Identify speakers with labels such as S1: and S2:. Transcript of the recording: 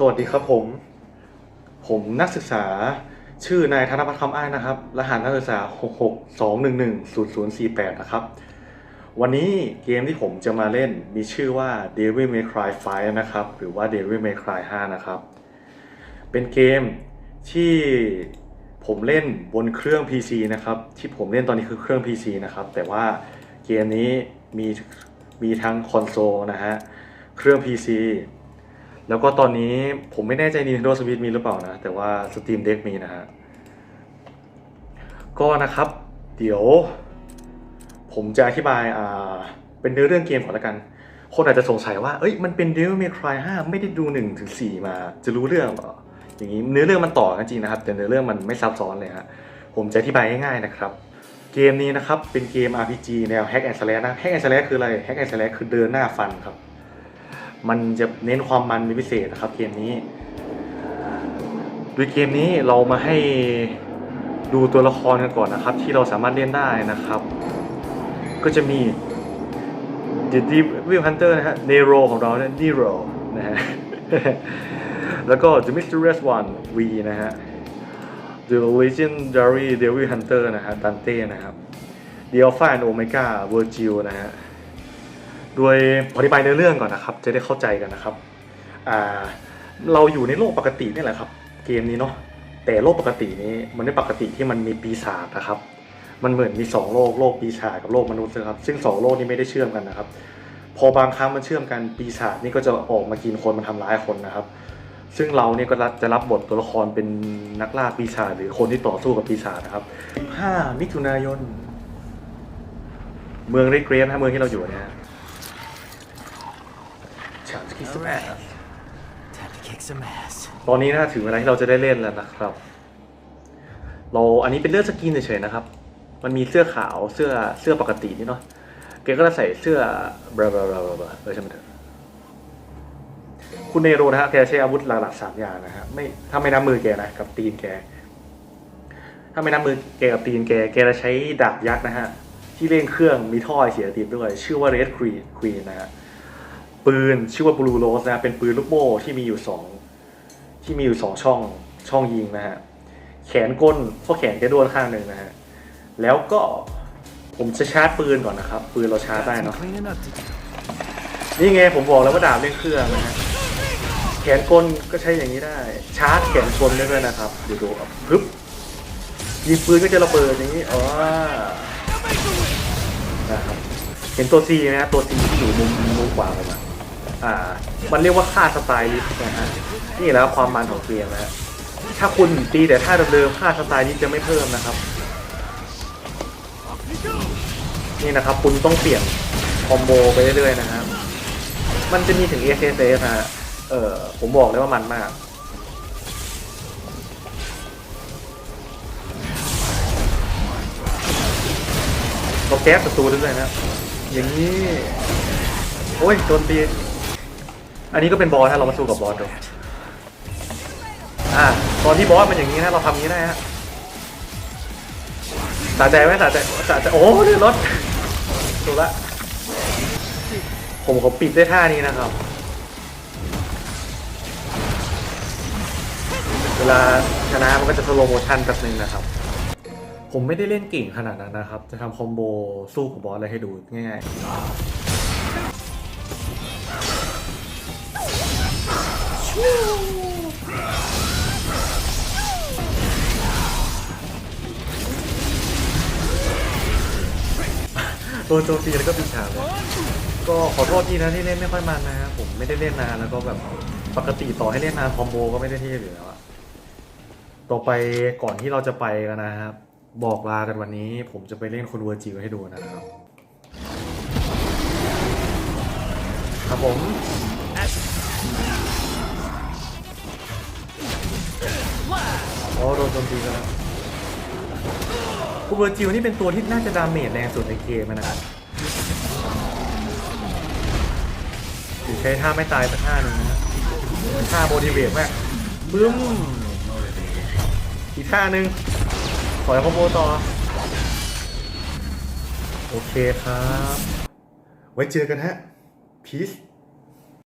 S1: สวัสดีครับผม ผมนักศึกษาชื่อนายธนพัฒน์คำอ้ายนะครับ รหัสนักศึกษา 662110048 นะครับ วันนี้เกมที่ผมจะมาเล่นมีชื่อว่า Devil May Cry 5 นะครับ หรือว่า Devil May Cry 5 นะครับ เป็นเกมที่ผมเล่นบนเครื่อง PC นะครับ ที่ผมเล่นตอนนี้คือเครื่อง PC นะครับ แต่ว่าเกมนี้มีมีทั้งคอนโซลนะฮะ เครื่อง PC แล้วก็ตอนนี้ผมไม่แน่ใจ Nintendo Switch มีหรือเปล่านะ แต่ว่า Steam Deck มีนะฮะ ก็นะครับ เดี๋ยว ผมจะอธิบายอ่าเป็นเนื้อเรื่องเกมก่อนละกัน คนอาจจะสงสัยว่า เอ้ย มันเป็น Devil May Cry 5 ไม่ได้ดู1ถึง4มา จะรู้เรื่องเหรอ อย่างนี้ เนื้อเรื่องมันต่อกันจริงนะครับ แต่เนื้อเรื่องมันไม่ซับซ้อนเลยฮะ ผมจะอธิบายง่ายๆนะครับ เกมนี้นะครับ เป็นเกม RPG แนว Hack and Slash นะ Hack and Slash คืออะไร Hack and Slash คือเดินหน้าฟันครับ มันจะเน้นความมันเป็นพิเศษนะครับเกมนี้โดยเกมนี้เรามาให้ดูตัวละครกันก่อนนะครับ ที่เราสามารถเล่นได้นะครับ ก็จะมี The Devil Hunter นะฮะ Nero ของเราเนี่ย Nero นะฮะแล้วก็ The Mysterious One V นะฮะ The Legendary Devil Hunter นะฮะ Dante นะครับ The Alpha and Omega Virgil นะฮะ โดยอธิบายในเรื่องก่อนนะครับ จะได้เข้าใจกันนะครับเราอยู่ในโลกปกตินี่แหละครับ เกมนี้เนาะแต่โลกปกตินี้มันไม่ปกติที่มันมีปีศาจนะครับ มันเหมือนมีสองโลกโลกปีศาจกับโลกมนุษย์นะครับ ซึ่งสองโลกนี้ไม่ได้เชื่อมกันนะครับ พอบางครั้งมันเชื่อมกันปีศาจนี่ก็จะออกมากินคนมาทำร้ายคนนะครับ ซึ่งเราเนี่ยก็จะรับบทตัวละครเป็นนักล่าปีศาจหรือคนที่ต่อสู้กับปีศาจนะครับ 15 มิถุนายน เมืองเรเกรนนะเมืองที่เราอยู่เนยฮะฉากคริส ตอนนี้นะถึงเวลาที่เราจะได้เล่นแล้วนะครับ เราอันนี้เป็นเลือกสกินเฉยๆนะครับ มันมีเสื้อขาวเสื้อเสื้อปกตินี่เนาะแกก็จะใส่เสื้อบลาบลาบลาบลาเออใช่ไหมเถอะคุณเนโรนะฮะแกใช้อาวุธหลักๆสามอย่างนะฮะไม่ถ้าไม่นับมือแกนะกับตีนแก ถ้าไม่นับมือแกกับตีนแก แกจะใช้ดาบยักษ์นะฮะที่เล่นเครื่องมีท่อเสียตีนด้วย ชื่อว่า Red Queen Queen นะฮะ ปืนชื่อว่า Blue Rose นะเป็นปืนลูกโม่ที่มีอยู่สองที่มีอยู่สองช่องช่องยิงนะฮะแขนก้นข้อแขนแกด้วนข้างหนึ่งนะฮะแล้วก็ผมจะชาร์จปืนก่อนนะครับ ปืนเราชาร์จได้เนาะนี่ไงผมบอกแล้วว่าดาบเล่นเครื่องนะฮะแขนกลก็ใช้อย่างนี้ได้ ชาร์จแขนกลได้ด้วยนะครับเดี๋ยวดูอะปึ๊บยิงปืนก็จะระเบิดอย่างนี้อ๋อนะครับเห็นตัวซีไหมฮะตัวซีที่อยู่มุมมุมขวาผมอะ อ่า มันเรียกว่าค่าสไตลิสต์นะฮะนี่แล้วความมันของเกมนะฮะถ้าคุณตีแต่ท่าเดิมๆค่าสไตลิสต์จะไม่เพิ่มนะครับ นี่นะครับคุณต้องเปลี่ยนคอมโบไปเรื่อยๆนะครับมันจะมีถึง S S S นะฮะเออผมบอกเลยว่ามันมากเราแก๊สศัตรูด้วยนะ อย่างนี้ โอ้ยโดนตี อันนี้ก็เป็นบอสนะเรามาสู้กับบอสดูอ่าตอนที่บอสมันอย่างนี้นะเราทำอย่างนี้ได้ฮะสะใจไหมสะใจสะใจโอ้เดือดรถถูกละผมขอปิดด้วยท่านี้นะครับ เวลาชนะมันก็จะสโลโมชั่นแป๊บนึงนะครับ ผมไม่ได้เล่นเก่งขนาดนั้นนะครับ จะทำคอมโบสู้กับบอสอะไรให้ดูง่ายๆ โดนโจมตีแล้วก็ปิดฉากเลยก็ขอโทษทีนะที่เล่นไม่ค่อยมันนะครับผมไม่ได้เล่นนานแล้วก็แบบปกติต่อให้เล่นนานคอมโบก็ไม่ได้เที่อยู่แล้วอะต่อไปก่อนที่เราจะไปกันนะครับ บอกลากันวันนี้ ผมจะไปเล่นคุณเวอร์จิวให้ดูนะครับครับผม อ๋อโดนโจมตีแล้วคุณเวอร์จิวนี่เป็นตัวที่น่าจะดาเมจแรงสุดในเกมนะครับหรือใช้ท่าไม่ตายสักท่าหนึ่งนะท่าโบดีเวทมากบึ้ม อีกท่าหนึ่งขอให้คอมโบต่อ โอเคครับ ไว้เจอกันฮะพีซ